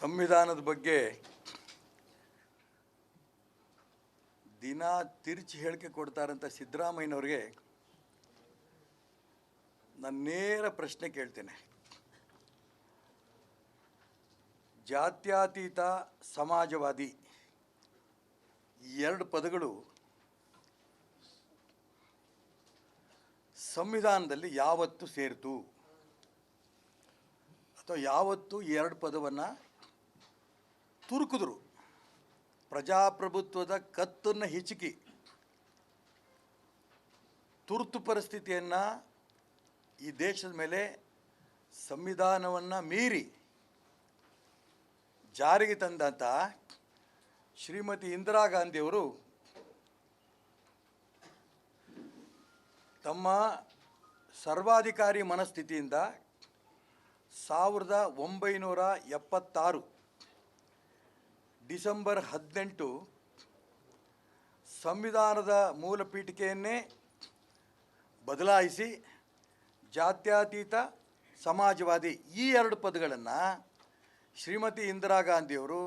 ಸಂವಿಧಾನದ ಬಗ್ಗೆ ದಿನ ತಿರುಚಿ ಹೇಳಿಕೆ ಕೊಡ್ತಾರಂತ ಸಿದ್ದರಾಮಯ್ಯನವ್ರಿಗೆ ನಾನು ನೇರ ಪ್ರಶ್ನೆ ಕೇಳ್ತೇನೆ. ಜಾತ್ಯಾತೀತ ಸಮಾಜವಾದಿ ಎರಡು ಪದಗಳು ಸಂವಿಧಾನದಲ್ಲಿ ಯಾವತ್ತು ಸೇರ್ತು? ಅಥವಾ ಯಾವತ್ತು ಎರಡು ಪದವನ್ನು ತುರುಕಿದ್ರು. ಪ್ರಜಾಪ್ರಭುತ್ವದ ಕತ್ತನ್ನು ಹಿಚುಕಿ ತುರ್ತು ಪರಿಸ್ಥಿತಿಯನ್ನು ಈ ದೇಶದ ಮೇಲೆ ಸಂವಿಧಾನವನ್ನು ಮೀರಿ ಜಾರಿಗೆ ತಂದಂಥ ಶ್ರೀಮತಿ ಇಂದಿರಾ ಗಾಂಧಿಯವರು ತಮ್ಮ ಸರ್ವಾಧಿಕಾರಿ ಮನಸ್ಥಿತಿಯಿಂದ ಸಾವಿರದ ಒಂಬೈನೂರ ಎಪ್ಪತ್ತಾರು ಡಿಸೆಂಬರ್ ಹದಿನೆಂಟು ಸಂವಿಧಾನದ ಮೂಲ ಪೀಠಿಕೆಯನ್ನೇ ಬದಲಾಯಿಸಿ ಜಾತ್ಯತೀತ ಸಮಾಜವಾದಿ ಈ ಎರಡು ಪದಗಳನ್ನು ಶ್ರೀಮತಿ ಇಂದಿರಾ ಗಾಂಧಿಯವರು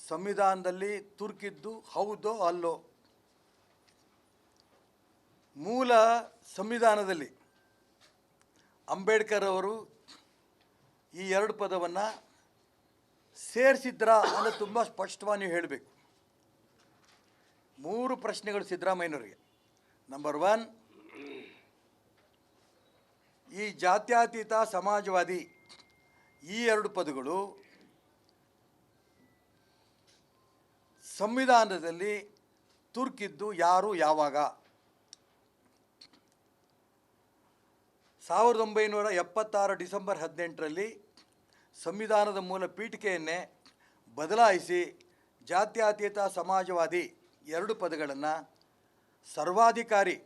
ಸಂವಿಧಾನದಲ್ಲಿ ತುರ್ಕಿದ್ದು ಹೌದೋ ಅಲ್ಲೋ? ಮೂಲ ಸಂವಿಧಾನದಲ್ಲಿ ಅಂಬೇಡ್ಕರ್ ಅವರು ಈ ಎರಡು ಪದವನ್ನು ಸೇರಿಸಿದ್ರಾ ಅಂದರೆ ತುಂಬ ಸ್ಪಷ್ಟವಾಗಿ ಹೇಳಬೇಕು. ಮೂರು ಪ್ರಶ್ನೆಗಳು ಸಿದ್ದರಾಮಯ್ಯನವರಿಗೆ. ನಂಬರ್ ಒನ್ ಈ ಜಾತ್ಯತೀತ ಸಮಾಜವಾದಿ ಈ ಎರಡು ಪದಗಳು ಸಂವಿಧಾನದಲ್ಲಿ ತುರ್ಕಿದ್ದು ಯಾರು ಯಾವಾಗ? ಸಾವಿರದ ಒಂಬೈನೂರ ಎಪ್ಪತ್ತಾರು ಡಿಸೆಂಬರ್ ಹದಿನೆಂಟರಲ್ಲಿ ಸಂವಿಧಾನದ ಮೂಲ ಪೀಠಿಕೆಯನ್ನೇ ಬದಲಾಯಿಸಿ ಜಾತ್ಯತೀತ ಸಮಾಜವಾದಿ ಎರಡು ಪದಗಳನ್ನು ಸರ್ವಾಧಿಕಾರಿ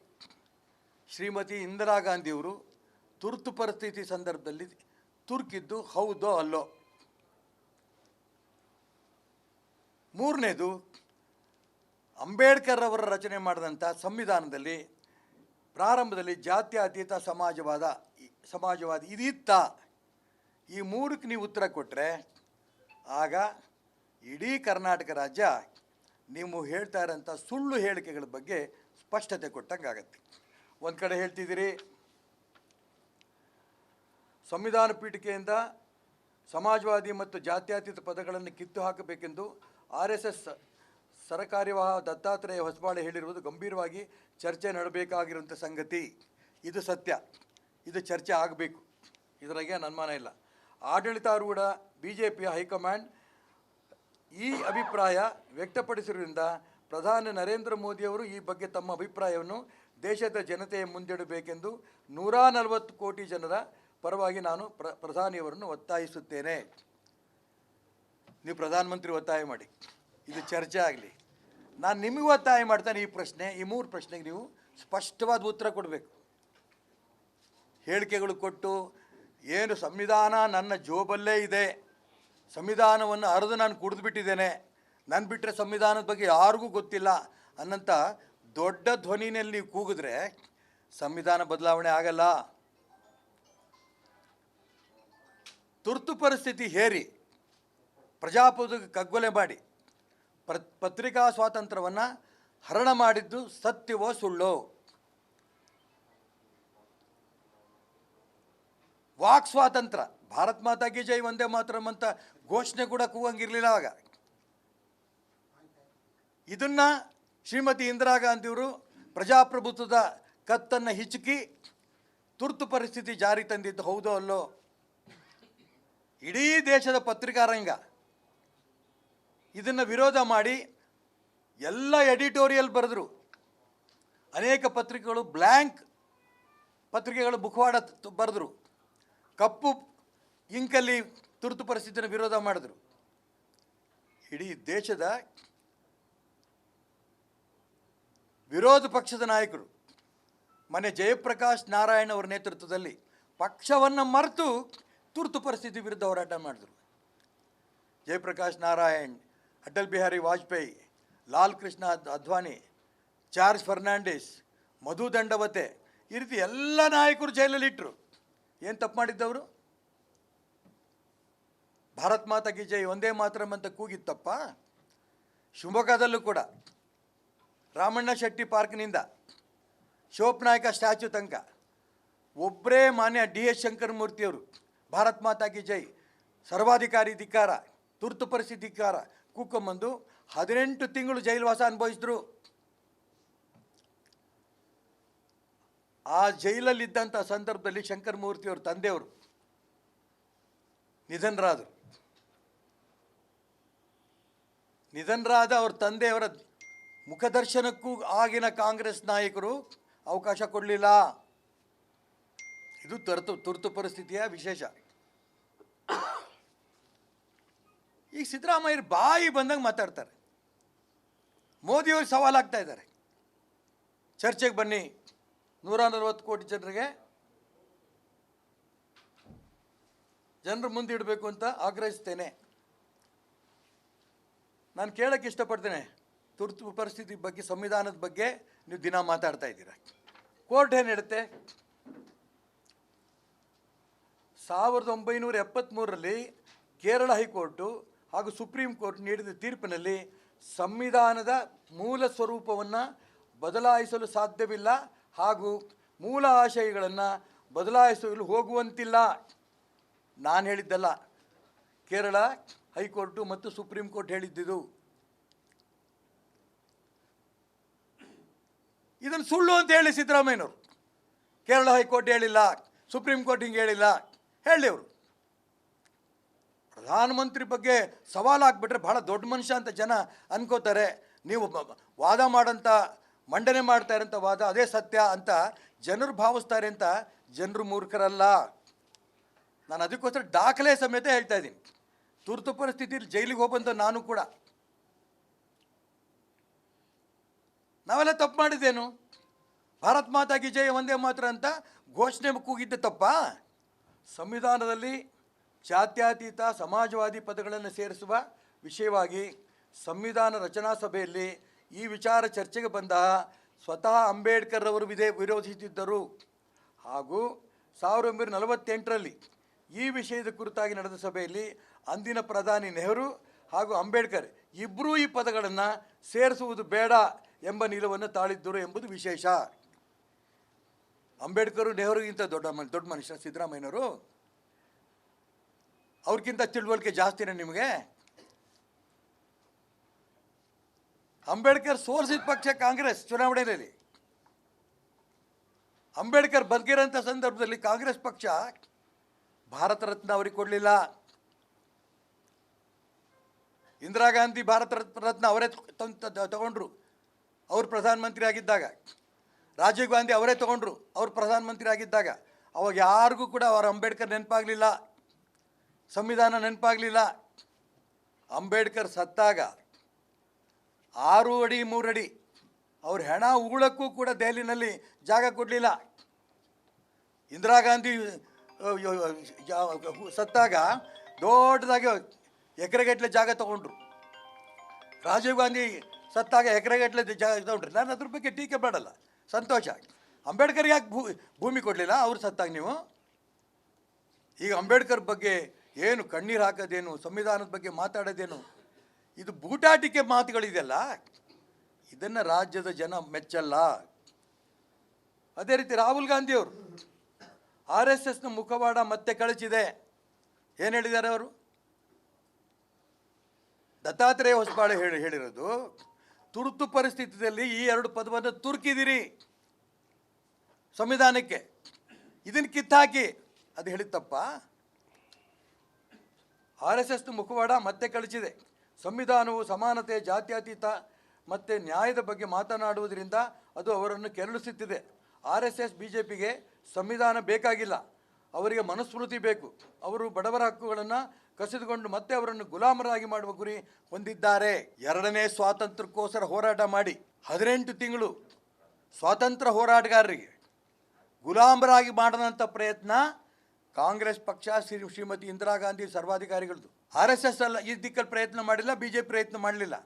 ಶ್ರೀಮತಿ ಇಂದಿರಾ ಗಾಂಧಿಯವರು ತುರ್ತು ಪರಿಸ್ಥಿತಿ ಸಂದರ್ಭದಲ್ಲಿ ತುರ್ಕಿದ್ದು ಹೌದೋ ಅಲ್ಲೋ. ಮೂರನೇದು, ಅಂಬೇಡ್ಕರ್ ಅವರ ರಚನೆ ಮಾಡಿದಂಥ ಸಂವಿಧಾನದಲ್ಲಿ ಪ್ರಾರಂಭದಲ್ಲಿ ಜಾತ್ಯತೀತ ಸಮಾಜವಾದ ಸಮಾಜವಾದಿ ಇದಿತ್ತ. ಈ ಮೂರಕ್ಕೆ ನೀವು ಉತ್ತರ ಕೊಟ್ಟರೆ ಆಗ ಇಡೀ ಕರ್ನಾಟಕ ರಾಜ್ಯ ನೀವು ಹೇಳ್ತಾ ಇರೋಂಥ ಸುಳ್ಳು ಹೇಳಿಕೆಗಳ ಬಗ್ಗೆ ಸ್ಪಷ್ಟತೆ ಕೊಟ್ಟಂಗೆ ಆಗತ್ತೆ. ಒಂದು ಕಡೆ ಹೇಳ್ತಿದ್ದೀರಿ, ಸಂವಿಧಾನ ಪೀಠಿಕೆಯಿಂದ ಸಮಾಜವಾದಿ ಮತ್ತು ಜಾತ್ಯತೀತ ಪದಗಳನ್ನು ಕಿತ್ತು ಹಾಕಬೇಕೆಂದು ಆರ್ ಎಸ್ ಎಸ್ ಸರಕಾರ್ಯವಾಹ ದತ್ತಾತ್ರೇಯ ಹೊಸಬಾಳೆ ಹೇಳಿರುವುದು ಗಂಭೀರವಾಗಿ ಚರ್ಚೆ ನಡಬೇಕಾಗಿರುವಂಥ ಸಂಗತಿ. ಇದು ಸತ್ಯ. ಇದು ಚರ್ಚೆ ಆಗಬೇಕು. ಇದರಾಗೆ ಅನುಮಾನ ಇಲ್ಲ. ಆಡಳಿತಾರೂಢ ಬಿ ಜೆ ಪಿಯ ಹೈಕಮಾಂಡ್ ಈ ಅಭಿಪ್ರಾಯ ವ್ಯಕ್ತಪಡಿಸಿರುವುದರಿಂದ ಪ್ರಧಾನಿ ನರೇಂದ್ರ ಮೋದಿಯವರು ಈ ಬಗ್ಗೆ ತಮ್ಮ ಅಭಿಪ್ರಾಯವನ್ನು ದೇಶದ ಜನತೆಯ ಮುಂದಿಡಬೇಕೆಂದು ನೂರ ನಲವತ್ತು ಕೋಟಿ ಜನರ ಪರವಾಗಿ ನಾನು ಪ್ರ, ಪ್ರಧಾನಿಯವರನ್ನು ಒತ್ತಾಯಿಸುತ್ತೇನೆ. ನೀವು ಪ್ರಧಾನಮಂತ್ರಿ ಒತ್ತಾಯ ಮಾಡಿ. ಇದು ಚರ್ಚೆ ಆಗಲಿ. ನಾನು ನಿಮಗೆ ಒತ್ತಾಯ ಮಾಡ್ತಾನೆ ಈ ಪ್ರಶ್ನೆ, ಈ ಮೂರು ಪ್ರಶ್ನೆಗೆ ನೀವು ಸ್ಪಷ್ಟವಾದ ಉತ್ತರ ಕೊಡಬೇಕು. ಹೇಳಿಕೆಗಳು ಕೊಟ್ಟು ಏನು ಸಂವಿಧಾನ ನನ್ನ ಜೋಬಲ್ಲೇ ಇದೆ. ಸಂವಿಧಾನವನ್ನು ಹರಿದು ನಾನು ಕುಡಿದು ಬಿಟ್ಟಿದ್ದೇನೆ. ನಾನು ಬಿಟ್ಟರೆ ಸಂವಿಧಾನದ ಬಗ್ಗೆ ಯಾರಿಗೂ ಗೊತ್ತಿಲ್ಲ. ಅನ್ನಂಥ ದೊಡ್ಡ ಧ್ವನಿನಲ್ಲಿ ನೀವು ಕೂಗಿದ್ರೆ ಸಂವಿಧಾನ ಬದಲಾವಣೆ ಆಗಲ್ಲ. ತುರ್ತು ಪರಿಸ್ಥಿತಿ ಹೇರಿ. ಪ್ರಜಾಪ್ರಭುತ್ವಕ್ಕೆ ಕಗ್ಗೊಲೆ ಮಾಡಿ. ಪತ್ರಿಕಾ ಸ್ವಾತಂತ್ರ್ಯವನ್ನು ಹರಣ ಮಾಡಿದ್ದು ಸತ್ಯವೋ ಸುಳ್ಳೋ? ವಾಕ್ ಸ್ವಾತಂತ್ರ್ಯ ಭಾರತ್ ಮಾತಾಗಿ ಜೈ ಒಂದೇ ಮಾತರಂ ಅಂತ ಘೋಷಣೆ ಕೂಡ ಕೂಗಂಗಿರಲಿಲ್ಲ ಆಗ ಇದನ್ನು ಶ್ರೀಮತಿ ಇಂದಿರಾ ಗಾಂಧಿಯವರು ಪ್ರಜಾಪ್ರಭುತ್ವದ ಕತ್ತನ್ನು ಹಿಚುಕಿ ತುರ್ತು ಪರಿಸ್ಥಿತಿ ಜಾರಿ ತಂದಿದ್ದು ಹೌದೋ ಅಲ್ಲೋ? ಇಡೀ ದೇಶದ ಪತ್ರಿಕಾ ರಂಗ ಇದನ್ನು ವಿರೋಧ ಮಾಡಿ ಎಲ್ಲ ಎಡಿಟೋರಿಯಲ್ ಬರೆದ್ರು. ಅನೇಕ ಪತ್ರಿಕೆಗಳು ಬ್ಲ್ಯಾಂಕ್ ಪತ್ರಿಕೆಗಳು ಬುಕ್ವಾಡ ಬರೆದ್ರು. ಕಪ್ಪು ಇಂಕಲ್ಲಿ ತುರ್ತು ಪರಿಸ್ಥಿತಿನ ವಿರೋಧ ಮಾಡಿದ್ರು. ಇಡೀ ದೇಶದ ವಿರೋಧ ಪಕ್ಷದ ನಾಯಕರು, ಮನೆ ಜಯಪ್ರಕಾಶ್ ನಾರಾಯಣ್ ಅವರ ನೇತೃತ್ವದಲ್ಲಿ ಪಕ್ಷವನ್ನು ಮರೆತು ತುರ್ತು ಪರಿಸ್ಥಿತಿ ವಿರುದ್ಧ ಹೋರಾಟ ಮಾಡಿದ್ರು. ಜಯಪ್ರಕಾಶ್ ನಾರಾಯಣ್, ಅಟಲ್ ಬಿಹಾರಿ ವಾಜಪೇಯಿ, ಲಾಲ್ ಕೃಷ್ಣ ಅದ್- ಅದ್ವಾನಿ, ಚಾರ್ಲ್ಸ್ ಫರ್ನಾಂಡಿಸ್, ಮಧು ದಂಡವತೆ ಈ ರೀತಿ ಎಲ್ಲ ನಾಯಕರು ಜೈಲಲ್ಲಿ ಇಟ್ಟರು ಏನು ತಪ್ಪು ಮಾಡಿದ್ದವರು? ಭಾರತ್ ಮಾತಾ ಕಿ ಜೈ ಒಂದೇ ಮಾತರಂ ಅಂತ ಕೂಗಿತ್ತಪ್ಪ ಶಿವಮೊಗ್ಗದಲ್ಲೂ ಕೂಡ. ರಾಮಣ್ಣ ಶೆಟ್ಟಿ ಪಾರ್ಕ್ನಿಂದ ಶೋಪ್ನಾಯಕ ಸ್ಟ್ಯಾಚು ತನಕ ಒಬ್ಬರೇ ಮಾನ್ಯ ಡಿ ಎಸ್ ಶಂಕರಮೂರ್ತಿಯವರು ಭಾರತ್ ಮಾತಾ ಕಿ ಜೈ ಸರ್ವಾಧಿಕಾರಿ ಧಿಕ್ಕಾರ, ತುರ್ತು ಪರಿಸ್ಥಿತಿ ಧಿಕ್ಕಾರ ಕೂಕೊಂಬಂದು ಹದಿನೆಂಟು ತಿಂಗಳು ಜೈಲುವಾಸ ಅನುಭವಿಸಿದ್ರು. ಆ ಜೈಲಲ್ಲಿದ್ದಂಥ ಸಂದರ್ಭದಲ್ಲಿ ಶಂಕರಮೂರ್ತಿಯವ್ರ ತಂದೆಯವರು ನಿಧನರಾದರು. ನಿಧನರಾದ ಅವ್ರ ತಂದೆಯವರ ಮುಖದರ್ಶನಕ್ಕೂ ಆಗಿನ ಕಾಂಗ್ರೆಸ್ ನಾಯಕರು ಅವಕಾಶ ಕೊಡಲಿಲ್ಲ. ಇದು ತುರ್ತು ತುರ್ತು ಪರಿಸ್ಥಿತಿಯ ವಿಶೇಷ. ಈಗ ಸಿದ್ದರಾಮಯ್ಯರು ಬಾಯಿ ಬಂದಂಗೆ ಮಾತಾಡ್ತಾರೆ. ಮೋದಿಯವರು ಸವಾಲಾಗ್ತಾ ಇದ್ದಾರೆ. ಚರ್ಚೆಗೆ ಬನ್ನಿ. ನೂರ ನಲವತ್ತು ಕೋಟಿ ಜನರಿಗೆ ಜನರು ಮುಂದೆ ಇಡಬೇಕು ಅಂತ ಆಗ್ರಹಿಸ್ತೇನೆ. ನಾನು ಕೇಳಕ್ಕೆ ಇಷ್ಟಪಡ್ತೇನೆ, ತುರ್ತು ಪರಿಸ್ಥಿತಿ ಬಗ್ಗೆ, ಸಂವಿಧಾನದ ಬಗ್ಗೆ ನೀವು ದಿನ ಮಾತಾಡ್ತಾ ಇದ್ದೀರ? ಕೋರ್ಟ್ ಏನು ಹೇಳುತ್ತೆ? ಸಾವಿರದ ಒಂಬೈನೂರ ಎಪ್ಪತ್ತ್ಮೂರರಲ್ಲಿ ಕೇರಳ ಹೈಕೋರ್ಟು ಹಾಗೂ ಸುಪ್ರೀಂ ಕೋರ್ಟ್ ನೀಡಿದ ತೀರ್ಪಿನಲ್ಲಿ ಸಂವಿಧಾನದ ಮೂಲ ಸ್ವರೂಪವನ್ನು ಬದಲಾಯಿಸಲು ಸಾಧ್ಯವಿಲ್ಲ. ಹಾಗೂ ಮೂಲ ಆಶಯಗಳನ್ನು ಬದಲಾಯಿಸಲು ಹೋಗುವಂತಿಲ್ಲ. ನಾನು ಹೇಳಿದ್ದಲ್ಲ, ಕೇರಳ ಹೈಕೋರ್ಟು ಮತ್ತು ಸುಪ್ರೀಂ ಕೋರ್ಟ್ ಹೇಳಿದ್ದಿದು. ಇದನ್ನು ಸುಳ್ಳು ಅಂತ ಹೇಳಿ ಸಿದ್ದರಾಮಯ್ಯನವರು. ಕೇರಳ ಹೈಕೋರ್ಟ್ ಹೇಳಿಲ್ಲ, ಸುಪ್ರೀಂ ಕೋರ್ಟ್ ಹಿಂಗೆ ಹೇಳಿಲ್ಲ, ಹೇಳಿ ಅವರು. ಪ್ರಧಾನಮಂತ್ರಿ ಬಗ್ಗೆ ಸವಾಲು ಹಾಕ್ಬಿಟ್ರೆ ಭಾಳ ದೊಡ್ಡ ಮನುಷ್ಯ ಅಂತ ಜನ ಅನ್ಕೋತಾರೆ. ನೀವು ವಾದ ಮಾಡೋಂಥ ಮಂಡನೆ ಮಾಡ್ತಾ ಇರೋಂಥ ವಾದ ಅದೇ ಸತ್ಯ ಅಂತ ಜನರು ಭಾವಿಸ್ತಾರೆ ಅಂತ ಜನರು ಮೂರ್ಖರಲ್ಲ. ನಾನು ಅದಕ್ಕೋಸ್ಕರ ದಾಖಲೆ ಸಮೇತ ಹೇಳ್ತಾ ಇದ್ದೀನಿ. ತುರ್ತು ಪರಿಸ್ಥಿತಿಯಲ್ಲಿ ಜೈಲಿಗೆ ಹೋಗಂತ ನಾನು ಕೂಡ. ನಾವೆಲ್ಲ ತಪ್ಪು ಮಾಡಿದ್ದೇನು? ಭಾರತ್ ಮಾತಾ ವಿಜಯ ಜಯ ಒಂದೇ ಮಾತ್ರ ಅಂತ ಘೋಷಣೆ ಕೂಗಿದ್ದ ತಪ್ಪ? ಸಂವಿಧಾನದಲ್ಲಿ ಜಾತ್ಯತೀತ ಸಮಾಜವಾದಿ ಪದಗಳನ್ನು ಸೇರಿಸುವ ವಿಷಯವಾಗಿ ಸಂವಿಧಾನ ರಚನಾ ಸಭೆಯಲ್ಲಿ ಈ ವಿಚಾರ ಚರ್ಚೆಗೆ ಬಂದ ಸ್ವತಃ ಅಂಬೇಡ್ಕರ್ ಅವರು ವಿಧೇ ವಿರೋಧಿಸುತ್ತಿದ್ದರು ಹಾಗೂ ಸಾವಿರದ ಒಂಬೈನೂರ ನಲವತ್ತೆಂಟರಲ್ಲಿ ಈ ವಿಷಯದ ಕುರಿತಾಗಿ ನಡೆದ ಸಭೆಯಲ್ಲಿ ಅಂದಿನ ಪ್ರಧಾನಿ ನೆಹರು ಹಾಗೂ ಅಂಬೇಡ್ಕರ್ ಇಬ್ಬರೂ ಈ ಪದಗಳನ್ನು ಸೇರಿಸುವುದು ಬೇಡ ಎಂಬ ನಿಲುವನ್ನು ತಾಳಿದ್ದರು ಎಂಬುದು ವಿಶೇಷ. ಅಂಬೇಡ್ಕರು ನೆಹರುಗಿಂತ ದೊಡ್ಡ ದೊಡ್ಡ ಮನುಷ್ಯ ಸಿದ್ದರಾಮಯ್ಯನವರು. ಅವ್ರಿಗಿಂತ ತಿಳುವಳಿಕೆ ಜಾಸ್ತಿನೇ ನಿಮಗೆ? ಅಂಬೇಡ್ಕರ್ ಸೋಲಿಸಿದ ಪಕ್ಷ ಕಾಂಗ್ರೆಸ್ ಚುನಾವಣೆಯಲ್ಲಿ. ಅಂಬೇಡ್ಕರ್ ಬದುಕಿರೋಂಥ ಸಂದರ್ಭದಲ್ಲಿ ಕಾಂಗ್ರೆಸ್ ಪಕ್ಷ ಭಾರತ ರತ್ನ ಅವ್ರಿಗೆ ಕೊಡಲಿಲ್ಲ. ಇಂದಿರಾ ಗಾಂಧಿ ಭಾರತ ರತ್- ರತ್ನ ಅವರೇ ತಗೊಂಡ್ರು. ಅವರು ಪ್ರಧಾನಮಂತ್ರಿ ಆಗಿದ್ದಾಗ. ರಾಜೀವ್ ಗಾಂಧಿ ಅವರೇ ತಗೊಂಡ್ರು. ಅವರು ಪ್ರಧಾನಮಂತ್ರಿ ಆಗಿದ್ದಾಗ. ಅವಾಗ ಯಾರಿಗೂ ಕೂಡ ಅವರ ಅಂಬೇಡ್ಕರ್ ನೆನಪಾಗಲಿಲ್ಲ. ಸಂವಿಧಾನ ನೆನಪಾಗಲಿಲ್ಲ. ಅಂಬೇಡ್ಕರ್ ಸತ್ತಾಗ ಆರು ಅಡಿ ಮೂರಡಿ ಅವ್ರ ಹೆಣ ಉಗುಳಕ್ಕೂ ಕೂಡ ದೆಹಲಿನಲ್ಲಿ ಜಾಗ ಕೊಡಲಿಲ್ಲ. ಇಂದಿರಾ ಗಾಂಧಿ ಸತ್ತಾಗ ದೊಡ್ಡದಾಗಿ ಎಕರೆಗಟ್ಟಲೆ ಜಾಗ ತಗೊಂಡ್ರು. ರಾಜೀವ್ ಗಾಂಧಿ ಸತ್ತಾಗ ಎಕರೆಗಟ್ಟಲೆ ಜಾಗ ತಗೊಂಡ್ರು. ನಾನು ಅದ್ರ ಬಗ್ಗೆ ಟೀಕೆ ಮಾಡಲ್ಲ. ಸಂತೋಷ. ಅಂಬೇಡ್ಕರ್ ಯಾಕೆ ಭೂ, ಭೂಮಿ ಕೊಡಲಿಲ್ಲ? ಅವ್ರು ಸತ್ತಾಗ ನೀವು. ಈಗ ಅಂಬೇಡ್ಕರ್ ಬಗ್ಗೆ ಏನು ಕಣ್ಣೀರು ಹಾಕೋದೇನು, ಸಂವಿಧಾನದ ಬಗ್ಗೆ ಮಾತಾಡೋದೇನು ಇದು ಬೂಟಾಟಿಕೆ ಮಾತುಗಳಿದೆಯಲ್ಲ, ಇದನ್ನು ರಾಜ್ಯದ ಜನ ಮೆಚ್ಚಲ್ಲ. ಅದೇ ರೀತಿ ರಾಹುಲ್ ಗಾಂಧಿಯವರು, ಆರ್ ಎಸ್ ಎಸ್ನ ಮುಖವಾಡ ಮತ್ತೆ ಕಳಚಿದೆ. ಏನು ಹೇಳಿದ್ದಾರೆ ಅವರು? ದತ್ತಾತ್ರೇಯ ಹೊಸಬಾಳೆ ಹೇಳಿ, ಹೇಳಿರೋದು, ತುರ್ತು ಪರಿಸ್ಥಿತಿಯಲ್ಲಿ ಈ ಎರಡು ಪದವನ್ನು ತುರುಕಿದಿರಿ ಸಂವಿಧಾನಕ್ಕೆ. ಇದನ್ನು ಕಿತ್ತಾಕಿ. ಅದು ಹೇಳಿತ್ತಪ್ಪ ಆರ್ ಎಸ್ ಎಸ್ನ ಮುಖವಾಡ ಮತ್ತೆ ಕಳಿಸಿದೆ ಸಂವಿಧಾನವು ಸಮಾನತೆ, ಜಾತ್ಯತೀತ ಮತ್ತು ನ್ಯಾಯದ ಬಗ್ಗೆ ಮಾತನಾಡುವುದರಿಂದ ಅದು ಅವರನ್ನು ಕೆರಳಿಸುತ್ತಿದೆ. R S S, B J ಪಿಗೆ ಸಂವಿಧಾನ ಬೇಕಾಗಿಲ್ಲ. ಅವರಿಗೆ ಮನುಸ್ಮೃತಿ ಬೇಕು. ಅವರು ಬಡವರ ಹಕ್ಕುಗಳನ್ನು ಕಸಿದುಕೊಂಡು ಮತ್ತೆ ಅವರನ್ನು ಗುಲಾಮರಾಗಿ ಮಾಡುವ ಗುರಿ ಹೊಂದಿದ್ದಾರೆ. ಎರಡನೇ ಸ್ವಾತಂತ್ರ್ಯಕ್ಕೋಸ್ಕರ ಹೋರಾಟ ಮಾಡಿ. ಹದಿನೆಂಟು ತಿಂಗಳು ಸ್ವಾತಂತ್ರ್ಯ ಹೋರಾಟಗಾರರಿಗೆ ಗುಲಾಮರಾಗಿ ಮಾಡದಂಥ ಪ್ರಯತ್ನ ಕಾಂಗ್ರೆಸ್ ಪಕ್ಷ, ಶ್ರೀ ಶ್ರೀಮತಿ ಇಂದಿರಾ ಗಾಂಧಿ ಸರ್ವಾಧಿಕಾರಿಗಳದ್ದು. ಆರ್ ಎಸ್ ಎಸ್ ಅಲ್ಲ, ಈ ದಿಕ್ಕಲ್ಲಿ ಪ್ರಯತ್ನ ಮಾಡಿಲ್ಲ, ಬಿ ಜೆ ಪಿ ಪ್ರಯತ್ನ ಮಾಡಲಿಲ್ಲ.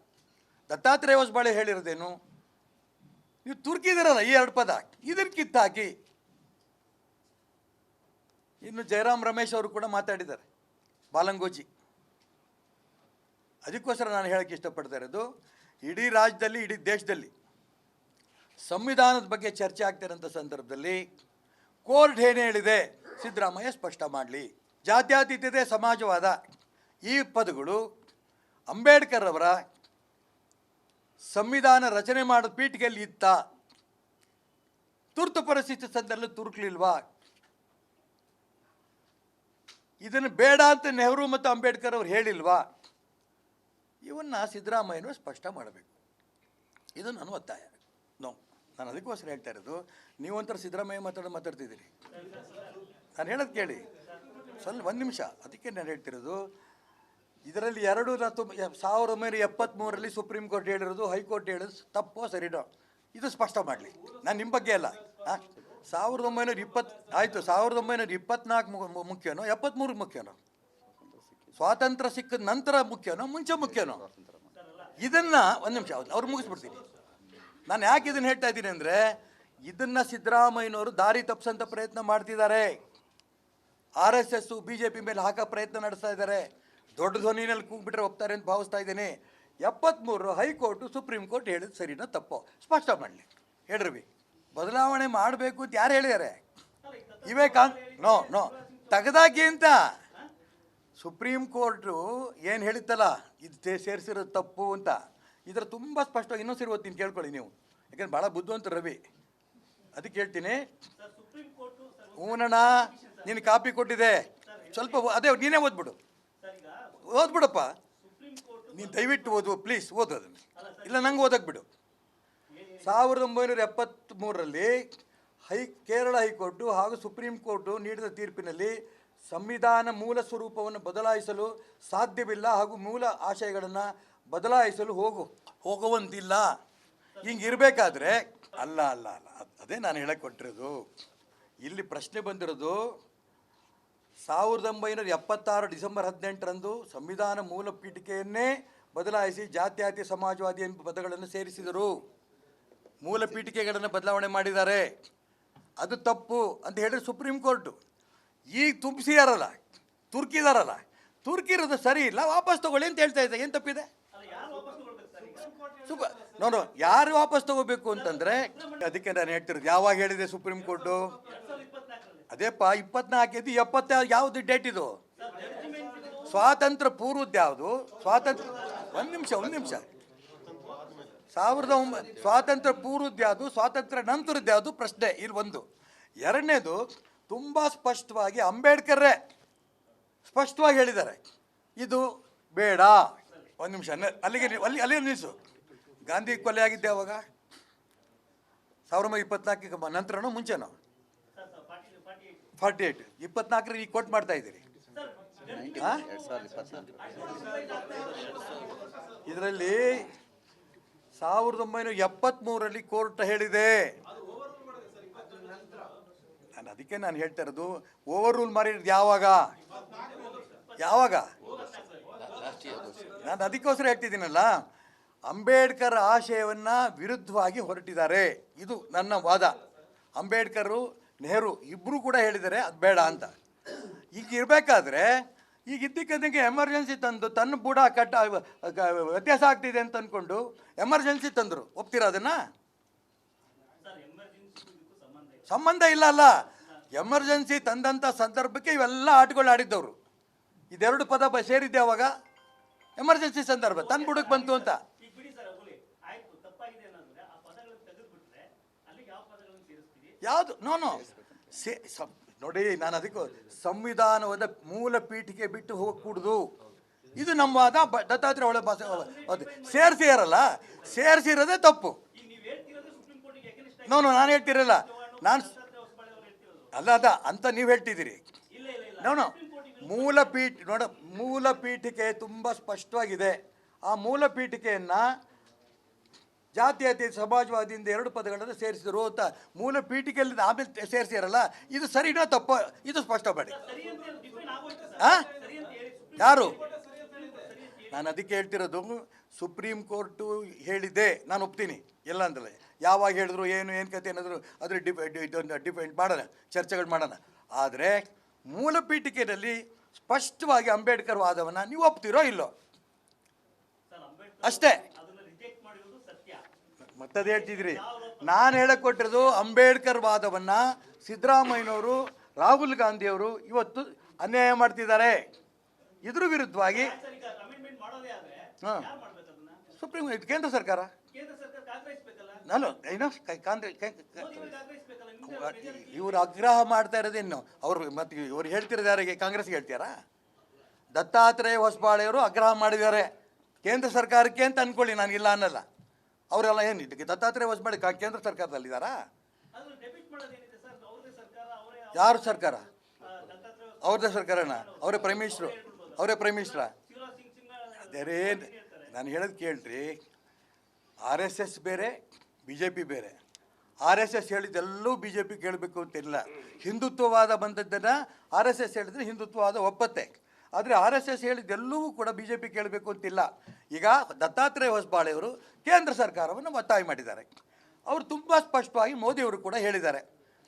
ದತ್ತಾತ್ರೇಯ ಹೊಸಬಾಳೆ ಹೇಳಿರೋದೇನು? ನೀವು ತುರ್ಕಿದಿರಲ್ಲ ಈ ಎರಡು ಪದ. ಇದನ್ನು ಕಿತ್ತಾಕಿ ಇನ್ನು ಜಯರಾಮ್ ರಮೇಶ್ ಅವರು ಕೂಡ ಮಾತಾಡಿದ್ದಾರೆ, ಬಾಲಂಗೋಜಿ. ಅದಕ್ಕೋಸ್ಕರ ನಾನು ಹೇಳೋಕ್ಕೆ ಇಷ್ಟಪಡ್ತಾ ಇರೋದು, ಇಡೀ ರಾಜ್ಯದಲ್ಲಿ, ಇಡೀ ದೇಶದಲ್ಲಿ ಸಂವಿಧಾನದ ಬಗ್ಗೆ ಚರ್ಚೆ ಆಗ್ತಿರೋಂಥ ಸಂದರ್ಭದಲ್ಲಿ ಕೋರ್ಟ್ ಏನು ಹೇಳಿದೆ? ಸಿದ್ದರಾಮಯ್ಯ ಸ್ಪಷ್ಟ ಮಾಡಲಿ. ಜಾತ್ಯಾತೀತತೆ ಸಮಾಜವಾದ. ಈ ಪದಗಳು ಅಂಬೇಡ್ಕರ್ ಅವರ ಸಂವಿಧಾನ ರಚನೆ ಮಾಡೋ ಪೀಠಿಗೆಯಲ್ಲಿ ಇತ್ತ ತುರ್ತು ಪರಿಸ್ಥಿತಿ ಸಂದರ್ಭದಲ್ಲಿ ತುರುಕ್ಲಿಲ್ವಾ? ಇದನ್ನು ಬೇಡ ಅಂತ ನೆಹರು ಮತ್ತು ಅಂಬೇಡ್ಕರ್ ಅವರು ಹೇಳಿಲ್ವಾ? ಇವನ್ನ ಸಿದ್ದರಾಮಯ್ಯನವರು ಸ್ಪಷ್ಟ ಮಾಡಬೇಕು. ಇದು ನನ್ನ ಒತ್ತಾಯ. ನೋ, ನಾನು ಅದಕ್ಕೋಸ್ಕರ ಹೇಳ್ತಾ ಇರೋದು ನೀವಂತರ ಸಿದ್ದರಾಮಯ್ಯ ಮಾತಾಡೋ ಮಾತಾಡ್ತಿದ್ದೀರಿ. ನಾನು ಹೇಳೋದು ಕೇಳಿ. ಸ್ವಲ್ಪ ಒಂದು ನಿಮಿಷ, ಅದಕ್ಕೆ ನಾನು ಹೇಳ್ತಿರೋದು ಇದರಲ್ಲಿ ಎರಡು ಸಾವಿರದ ಒಂಬೈನೂರ ಎಪ್ಪತ್ತ್ಮೂರರಲ್ಲಿ ಸುಪ್ರೀಂ ಕೋರ್ಟ್ ಹೇಳಿರೋದು ಹೈಕೋರ್ಟ್ ಹೇಳೋದು ತಪ್ಪೋ ಸರಿನೋ? ಇದು ಸ್ಪಷ್ಟ ಮಾಡಲಿ. ನಾನು ನಿಮ್ಮ ಬಗ್ಗೆ ಅಲ್ಲ. ಹಾಂ? ಸಾವಿರದ ಒಂಬೈನೂರ ಇಪ್ಪತ್ತು ಆಯಿತು, ಸಾವಿರದ ಒಂಬೈನೂರ ಇಪ್ಪತ್ನಾಲ್ಕು ಮುಖ್ಯನೋ? ಎಪ್ಪತ್ತ್ಮೂರು ಮುಖ್ಯನೋ? ಸ್ವಾತಂತ್ರ್ಯ ಸಿಕ್ಕಿದ ನಂತರ ಮುಖ್ಯನೋ? ಮುಂಚೆ ಮುಖ್ಯನೋ? ಇದನ್ನು ಒಂದು ನಿಮಿಷ ಅವ್ರು ಮುಗಿಸ್ಬಿಡ್ತೀನಿ. ನಾನು ಯಾಕೆ ಇದನ್ನು ಹೇಳ್ತಾ ಇದ್ದೀನಿ ಅಂದರೆ, ಇದನ್ನು ಸಿದ್ದರಾಮಯ್ಯನವರು ದಾರಿ ತಪ್ಪಿಸೋಂಥ ಪ್ರಯತ್ನ ಮಾಡ್ತಿದ್ದಾರೆ. R S S, B J P ಮೇಲೆ ಹಾಕೋ ಪ್ರಯತ್ನ ನಡೆಸ್ತಾ ಇದ್ದಾರೆ. ದೊಡ್ಡ ಧ್ವನಿನಲ್ಲಿ ಕೂಗ್ಬಿಟ್ರೆ ಒಪ್ತಾರೆ ಅಂತ ಭಾವಿಸ್ತಾ ಇದ್ದೇನೆ. ಎಪ್ಪತ್ತ್ಮೂರು ಹೈಕೋರ್ಟು, ಸುಪ್ರೀಂ ಕೋರ್ಟ್ ಹೇಳಿದ ಸರಿನೋ ತಪ್ಪೋ? ಸ್ಪಷ್ಟ ಮಾಡಲಿ. ಹೇಳ್ರಿ ಬದಲಾವಣೆ ಮಾಡಬೇಕು ಅಂತ ಯಾರು ಹೇಳಿದ್ದಾರೆ ಇವೇ ನೋ ನೋ. ತೆಗೆದಾಕಿ ಅಂತ. ಸುಪ್ರೀಂ ಕೋರ್ಟು ಏನು ಹೇಳುತ್ತಲ್ಲ? ಇದು ಸೇರಿಸಿರೋದು ತಪ್ಪು ಅಂತ. ಇದರ ತುಂಬ ಸ್ಪಷ್ಟವಾಗಿ ಇನ್ನೊಂದು ಸರಿ ಓದ್ತೀನಿ, ಕೇಳ್ಕೊಳ್ಳಿ ನೀವು. ಯಾಕಂದ್ರೆ ಭಾಳ ಬುದ್ಧಿವಂತ ರವಿ. ಅದಕ್ಕೆ ಹೇಳ್ತೀನಿ. ಹೂನಣ್ಣ, ನೀನು ಕಾಪಿ ಕೊಟ್ಟಿದೆ. ಸ್ವಲ್ಪ ಅದೇ, ನೀನೇ ಓದ್ಬಿಡು. ಓದ್ಬಿಡಪ್ಪ. ನೀನು ದಯವಿಟ್ಟು ಓದುವ ಪ್ಲೀಸ್ ಓದು ಅದನ್ನು. ಇಲ್ಲ, ನಂಗೆ ಓದಕ್ಕೆ ಬಿಡು. ಸಾವಿರದ ಒಂಬೈನೂರ ಎಪ್ಪತ್ತ್ಮೂರರಲ್ಲಿ ಹೈ, ಕೇರಳ ಹೈಕೋರ್ಟು ಹಾಗೂ ಸುಪ್ರೀಂ ಕೋರ್ಟು ನೀಡಿದ ತೀರ್ಪಿನಲ್ಲಿ ಸಂವಿಧಾನ ಮೂಲ ಸ್ವರೂಪವನ್ನು ಬದಲಾಯಿಸಲು ಸಾಧ್ಯವಿಲ್ಲ ಹಾಗೂ ಮೂಲ ಆಶಯಗಳನ್ನು ಬದಲಾಯಿಸಲು ಹೋಗು. ಹೋಗುವಂತಿಲ್ಲ. ಹಿಂಗೆ ಇರಬೇಕಾದ್ರೆ, ಅಲ್ಲ ಅಲ್ಲ ಅಲ್ಲ, ಅದೇ ನಾನು ಹೇಳಕ್ಕೆ ಕೊಟ್ಟಿರೋದು ಇಲ್ಲಿ ಪ್ರಶ್ನೆ ಬಂದಿರೋದು ಸಾವಿರದ ಒಂಬೈನೂರ ಎಪ್ಪತ್ತಾರು ಡಿಸೆಂಬರ್ ಹದಿನೆಂಟರಂದು ಸಂವಿಧಾನ ಮೂಲ ಪೀಠಿಕೆಯನ್ನೇ ಬದಲಾಯಿಸಿ ಜಾತ್ಯಾತಿ ಸಮಾಜವಾದಿ ಎಂಬ ಪದಗಳನ್ನು ಸೇರಿಸಿದರು. ಮೂಲ ಪೀಠಿಕೆಗಳನ್ನು ಬದಲಾವಣೆ ಮಾಡಿದ್ದಾರೆ. ಅದು ತಪ್ಪು ಅಂತ ಹೇಳಿದ್ರೆ ಸುಪ್ರೀಂ ಕೋರ್ಟು ಈಗ ತುಂಬಿಸಿದಾರಲ್ಲ, ತುರ್ಕಿದಾರಲ್ಲ ತುರ್ಕಿರೋದು ಸರಿ ಇಲ್ಲ, ವಾಪಸ್ ತಗೊಳ್ಳಿ ಅಂತ ಹೇಳ್ತಾ ಇದ್ದೆ ಏನು ತಪ್ಪಿದೆ? ಸುಪ ನೋಡು ಯಾರು ವಾಪಸ್ ತಗೋಬೇಕು ಅಂತಂದ್ರೆ, ಅದಕ್ಕೆ ನಾನು ಹೇಳ್ತಿರೋದು ಯಾವಾಗ ಹೇಳಿದೆ ಸುಪ್ರೀಂ ಕೋರ್ಟು? ಅದೇಪ್ಪ, ಇಪ್ಪತ್ನಾಲ್ಕು ಇದು ಎಪ್ಪತ್ತ ಯಾವುದು ಡೇಟ್ ಇದು? ಸ್ವಾತಂತ್ರ್ಯ ಪೂರ್ವದ್ದು ಯಾವುದು? ಸ್ವಾತಂತ್ರ್ಯ, ಒಂದು ನಿಮಿಷ ಒಂದು ನಿಮಿಷ. ಸಾವಿರದ ಒಂಬ ಸ್ವಾತಂತ್ರ್ಯ ಪೂರ್ವದ್ದು ಯಾವುದು, ಸ್ವಾತಂತ್ರ್ಯ ನಂತರದ್ದು ಯಾವುದು? ಪ್ರಶ್ನೆ, ಇಲ್ಲಿ ಒಂದು. ಎರಡನೇದು, ತುಂಬ ಸ್ಪಷ್ಟವಾಗಿ ಅಂಬೇಡ್ಕರ್ರೇ ಸ್ಪಷ್ಟವಾಗಿ ಹೇಳಿದ್ದಾರೆ. ಇದು ಬೇಡ. ಒಂದು ನಿಮಿಷ ಅಲ್ಲಿಗೆ ಅಲ್ಲಿ ಅಲ್ಲಿ ನಿಲ್ಲಿಸು ಗಾಂಧಿ ಕೊಲೆ ಆಗಿದ್ದೆ ಅವಾಗ? ಸಾವಿರದ ಒಂಬೈನೂರ ಇಪ್ಪತ್ನಾಲ್ಕಕ್ಕೆ ನಂತರನೋ ಮುಂಚೆನೋ? ಫಾರ್ಟಿ ಏಯ್ಟ್ ಇಪ್ಪತ್ನಾಲ್ಕರ ಈಗ ಕೊಟ್ಟು ಮಾಡ್ತಾ ಇದ್ದೀರಿ. ಇದರಲ್ಲಿ ಸಾವಿರದ ಒಂಬೈನೂರ ಎಪ್ಪತ್ತ್ಮೂರರಲ್ಲಿ ಕೋರ್ಟ್ ಹೇಳಿದೆ. ನಾನು ಅದಕ್ಕೆ ನಾನು ಹೇಳ್ತಾ ಇರೋದು ಓವರ್ ರೂಲ್ ಮಾಡಿರೋದು ಯಾವಾಗ? ಯಾವಾಗ? ನಾನು ಅದಕ್ಕೋಸ್ಕರ ಹೇಳ್ತಿದ್ದೀನಲ್ಲ ಅಂಬೇಡ್ಕರ್ ಆಶಯವನ್ನು ವಿರುದ್ಧವಾಗಿ ಹೊರಟಿದ್ದಾರೆ. ಇದು ನನ್ನ ವಾದ. ಅಂಬೇಡ್ಕರು ನೆಹರು ಇಬ್ಬರು ಕೂಡ ಹೇಳಿದ್ದಾರೆ, ಅದು ಬೇಡ ಅಂತ. ಈಗ ಇರಬೇಕಾದ್ರೆ, ಈಗ ಇದ್ದಕ್ಕಿದ್ದಂಗೆ ಎಮರ್ಜೆನ್ಸಿ ತಂದು ತನ್ನ ಬುಡ ಕಟ್ಟ ವ್ಯತ್ಯಾಸ ಆಗ್ತಿದೆ ಅಂತ ಅಂದ್ಕೊಂಡು ಎಮರ್ಜೆನ್ಸಿ ತಂದರು. ಒಪ್ತೀರಾ ಅದನ್ನು? ಸಂಬಂಧ ಇಲ್ಲ ಅಲ್ಲ. ಎಮರ್ಜೆನ್ಸಿ ತಂದಂಥ ಸಂದರ್ಭಕ್ಕೆ ಇವೆಲ್ಲ ಆಟಗಳು ಆಡಿದ್ದವರು. ಇದೆರಡು ಪದ ಸೇರಿದ್ದೆ ಅವಾಗ? ಎಮರ್ಜೆನ್ಸಿ ಸಂದರ್ಭ ತನ್ನ ಬುಡಕ್ಕೆ ಬಂತು ಅಂತ ಈಗ ಬಿಡಿ ಸರ್ ಹೋಗ್ಲಿ ಆಯ್ತು ತಪ್ಪಾಗಿದೆ ಅನ್ನೋದ್ರೆ ಆ ಪದಗಳನ್ನು ತೆಗೆದುಬಿಟ್ರೆ ಅಲ್ಲಿಗೆ ಯಾವ ಪದಗಳನ್ನು ಸೇರಿಸ್ತೀರಿ ಯಾವುದು? ನೋ ನೋ ಸೇ ನೋಡಿ, ನಾನು ಅದಕ್ಕೆ ಸಂವಿಧಾನವಾದ ಮೂಲ ಪೀಠಿಕೆ ಬಿಟ್ಟು ಹೋಗಕೂಡುದು. ಇದು ನಮ್ಮ ವಾದ ಬ- ದತ್ತಾತ್ರೇಯ ಒಳ ಭಾಷೆ ಅದು ಸೇರಿಸಿರಲ್ಲ ಸೇರಿಸಿರೋದೇ ತಪ್ಪು. ನೋನು ನಾನು ಹೇಳ್ತಿರಲ್ಲ. ನಾನು ಅಲ್ಲ, ಅದ, ಅಂತ ನೀವು ಹೇಳ್ತಿದ್ದೀರಿ. ಇಲ್ಲ ಇಲ್ಲ ಇಲ್ಲ ನೋ ನೋ ಮೂಲ ಪೀಠ, ನೋಡ, ಮೂಲ ಪೀಠಿಕೆ ತುಂಬ ಸ್ಪಷ್ಟವಾಗಿದೆ. ಆ ಮೂಲ ಪೀಠಿಕೆಯನ್ನು ಜಾತ್ಯತೀತ ಸಮಾಜವಾದಿಯಿಂದ ಎರಡು ಪದಗಳನ್ನು ಸೇರಿಸಿದರು ಅಂತ ಮೂಲ ಪೀಠಿಕೆಯಲ್ಲಿ ಆಮೇಲೆ ಸೇರಿಸಿರಲ್ಲ ಇದು ಸರಿನೋ ತಪ್ಪ? ಇದು ಸ್ಪಷ್ಟ ಮಾಡಿ. ಯಾರು? ನಾನು ಅದಕ್ಕೆ ಹೇಳ್ತಿರೋದು, ಸುಪ್ರೀಂ ಕೋರ್ಟು ಹೇಳಿದೆ ನಾನು ಒಪ್ತೀನಿ. ಎಲ್ಲ ಅಂತಲ್ಲ ಯಾವಾಗ ಹೇಳಿದ್ರು, ಏನು ಏನು ಕತೆ ಏನಾದರೂ ಅದ್ರ ಡಿಪೆಂಡ್ ಡಿಪೆಂಡ್ ಮಾಡೋಣ, ಚರ್ಚೆಗಳು ಮಾಡೋಣ. ಆದರೆ ಮೂಲ ಪೀಠಿಕೆಯಲ್ಲಿ ಸ್ಪಷ್ಟವಾಗಿ ಅಂಬೇಡ್ಕರ್ ವಾದವನ್ನು ನೀವು ಒಪ್ತೀರೋ ಇಲ್ಲೋ? ಅಷ್ಟೇ ಅದನ್ನ ರಿಜೆಕ್ಟ್ ಮಾಡಿರೋದು ಸತ್ಯ ಮತ್ತದು ಹೇಳ್ತಿದ್ರಿ. ನಾನು ಹೇಳಕ್ಕೆ ಕೊಟ್ಟಿರೋದು ಅಂಬೇಡ್ಕರ್ ವಾದವನ್ನು ಸಿದ್ದರಾಮಯ್ಯನವರು, ರಾಹುಲ್ ಗಾಂಧಿಯವರು ಇವತ್ತು ಅನ್ಯಾಯ ಮಾಡ್ತಿದ್ದಾರೆ. ಇದ್ರ ವಿರುದ್ಧವಾಗಿ ಹಾಂ. ಸುಪ್ರೀಂ ಕೇಂದ್ರ ಸರ್ಕಾರ? ನಾನು ಏನೋ ಇವರು ಆಗ್ರಹ ಮಾಡ್ತಾ ಇರೋದೇನು ಅವ್ರು ಮತ್ತೆ ಇವ್ರು ಹೇಳ್ತಿರೋದು ಯಾರಿಗೆ ಕಾಂಗ್ರೆಸ್ಗೆ ಹೇಳ್ತೀರಾ ದತ್ತಾತ್ರೇಯ ಹೊಸಬಾಳೆಯವರು ಆಗ್ರಹ ಮಾಡಿದ್ದಾರೆ. ಕೇಂದ್ರ ಸರ್ಕಾರಕ್ಕೆ ಅಂತ ಅನ್ಕೊಳ್ಳಿ, ನಾನು ಇಲ್ಲ ಅನ್ನಲ್ಲ. ಅವರೆಲ್ಲ ಏನು ದತ್ತಾತ್ರೇಯ ಹೊಸಬಾಳೆ ಕಾ- ಕೇಂದ್ರ ಸರ್ಕಾರದಲ್ಲಿದ್ದಾರಾ? ಅದು ಡೆಬಿಟ್ ಮಾಡೋದೇನಿದೆ ಸರ್ ಅವ್ರದೇ ಸರ್ಕಾರ ಅವರೇ ಯಾರು ಸರ್ಕಾರ? ಅವ್ರದ್ದೇ ಸರ್ಕಾರನ? ಅವರೇ ಪ್ರೈಮ್ ಮಿನಿಸ್ಟ್ರು ಅವರೇ ಪ್ರೈಮ್ ಮಿನಿಸ್ಟ್ರಾ ಅದೇರೇ ನಾನು ಹೇಳೋದು ಕೇಳ್ರಿ. ಆರ್ ಎಸ್ ಎಸ್ ಬೇರೆ ಬಿ ಜೆ ಪಿ ಬೇರೆ. ಆರ್ ಎಸ್ ಎಸ್ ಹೇಳಿದ್ದೆಲ್ಲೂ ಬಿ ಜೆ ಪಿ ಕೇಳಬೇಕು ಅಂತಿಲ್ಲ. ಹಿಂದುತ್ವವಾದ ಬಂದದ್ದನ್ನು ಆರ್ ಎಸ್ ಎಸ್ ಹೇಳಿದ್ರೆ ಹಿಂದುತ್ವವಾದ ಒಪ್ಪತ್ತೆ. ಆದರೆ ಆರ್ ಎಸ್ ಎಸ್ ಹೇಳಿದ್ದೆಲ್ಲವೂ ಕೂಡ ಬಿ ಜೆ ಪಿ ಕೇಳಬೇಕು ಅಂತಿಲ್ಲ. ಈಗ ದತ್ತಾತ್ರೇಯ ಹೊಸಬಾಳೆಯವರು ಕೇಂದ್ರ ಸರ್ಕಾರವನ್ನು ಒತ್ತಾಯ ಮಾಡಿದ್ದಾರೆ. ಅವರು ತುಂಬ ಸ್ಪಷ್ಟವಾಗಿ ಮೋದಿಯವರು ಕೂಡ ಹೇಳಿದ್ದಾರೆ.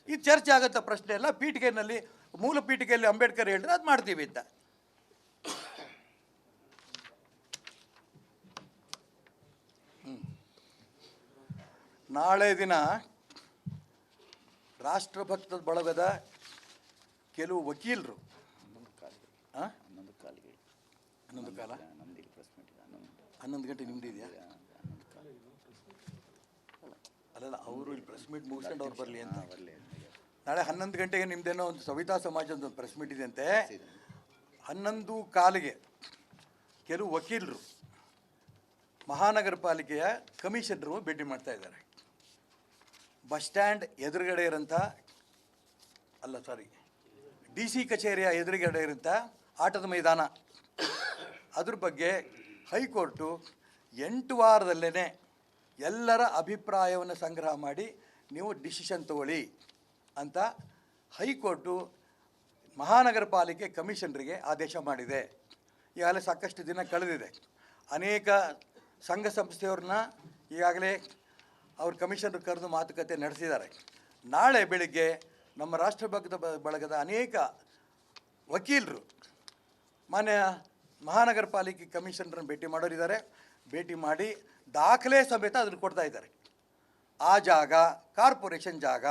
ಈ ಚರ್ಚೆ ಆಗುತ್ತೆ ಪ್ರಶ್ನೆ ಎಲ್ಲ ಪೀಠಿಕೆಯಲ್ಲಿ ಮೂಲ ಪೀಠಿಕೆಯಲ್ಲಿ ಅಂಬೇಡ್ಕರ್ ಹೇಳಿದ್ರೆ ಅದು ಮಾಡ್ತೀವಿ ಅಂತ. ನಾಳೆ ದಿನ ರಾಷ್ಟ್ರಭಕ್ತ ಬಳಗದ ಕೆಲವು ವಕೀಲರು? ಹನ್ನೊಂದು ಕಾಲ ಹನ್ನೊಂದು ಗಂಟೆ ನಿಮ್ದು ಇದೆಯಾ ಹನ್ನೊಂದು. ಕಾಲ ಅಲ್ಲಲ್ಲ ಅವರು ಇಲ್ಲಿ ಪ್ರೆಸ್ ಮೀಟ್ ಮುಗಿಸ್ಕೊಂಡು ಅವ್ರು ಬರಲಿ ಅಂತ. ಬರಲಿ ನಾಳೆ ಹನ್ನೊಂದು ಗಂಟೆಗೆ ನಿಮ್ದೇನೋ ಒಂದು ಸವಿತಾ ಸಮಾಜದ ಒಂದು ಪ್ರೆಸ್ ಮೀಟ್ ಇದೆ ಅಂತೆ. ಹನ್ನೊಂದು ಕಾಲಿಗೆ ಕೆಲವು ವಕೀಲರು ಮಹಾನಗರ ಪಾಲಿಕೆಯ ಕಮಿಷನರು ಭೇಟಿ ಮಾಡ್ತಾ ಇದ್ದಾರೆ. ಬಸ್ ಸ್ಟ್ಯಾಂಡ್ ಎದುರುಗಡೆ ಇರೋಂಥ ಅಲ್ಲ ಸಾರಿ ಡಿ ಸಿ ಕಚೇರಿಯ ಎದುರುಗಡೆ ಇರೋಂಥ ಆಟದ ಮೈದಾನ. ಅದ್ರ ಬಗ್ಗೆ ಹೈಕೋರ್ಟು ಎಂಟು ವಾರದಲ್ಲೇ ಎಲ್ಲರ ಅಭಿಪ್ರಾಯವನ್ನು ಸಂಗ್ರಹ ಮಾಡಿ ನೀವು ಡಿಸಿಷನ್ ತಗೊಳ್ಳಿ ಅಂತ ಹೈಕೋರ್ಟು ಮಹಾನಗರ ಪಾಲಿಕೆ ಕಮಿಷನರಿಗೆ ಆದೇಶ ಮಾಡಿದೆ. ಈಗಾಗಲೇ ಸಾಕಷ್ಟು ದಿನ ಕಳೆದಿದೆ. ಅನೇಕ ಸಂಘ ಸಂಸ್ಥೆಯವ್ರನ್ನ ಈಗಾಗಲೇ ಅವ್ರ ಕಮಿಷನರ್ ಕರೆದು ಮಾತುಕತೆ ನಡೆಸಿದ್ದಾರೆ. ನಾಳೆ ಬೆಳಿಗ್ಗೆ ನಮ್ಮ ರಾಷ್ಟ್ರಭಕ್ತ ಬ- ಬಳಗದ ಅನೇಕ ವಕೀಲರು ಮಾನ್ಯ ಮಹಾನಗರ ಪಾಲಿಕೆ ಕಮಿಷನರನ್ನು ಭೇಟಿ ಮಾಡೋರಿದ್ದಾರೆ. ಭೇಟಿ ಮಾಡಿ ದಾಖಲೆ ಸಮೇತ ಅದನ್ನು ಕೊಡ್ತಾ ಇದ್ದಾರೆ. ಆ ಜಾಗ, ಕಾರ್ಪೊರೇಷನ್ ಜಾಗ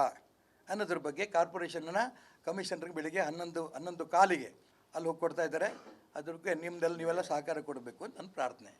ಅನ್ನೋದ್ರ ಬಗ್ಗೆ ಕಾರ್ಪೊರೇಷನ್ನ ಕಮಿಷನರ್ಗೆ ಬೆಳಿಗ್ಗೆ ಹನ್ನೊಂದು ಹನ್ನೊಂದು ಕಾಲಿಗೆ ಅಲ್ಲಿ ಹೋಗಿ ಕೊಡ್ತಾ ಇದ್ದಾರೆ. ಅದ್ರ ಬಗ್ಗೆ ನಿಮ್ಮದಲ್ಲಿ ನೀವೆಲ್ಲ ಸಹಕಾರ ಕೊಡಬೇಕು ಅಂತ ನನ್ನ ಪ್ರಾರ್ಥನೆ.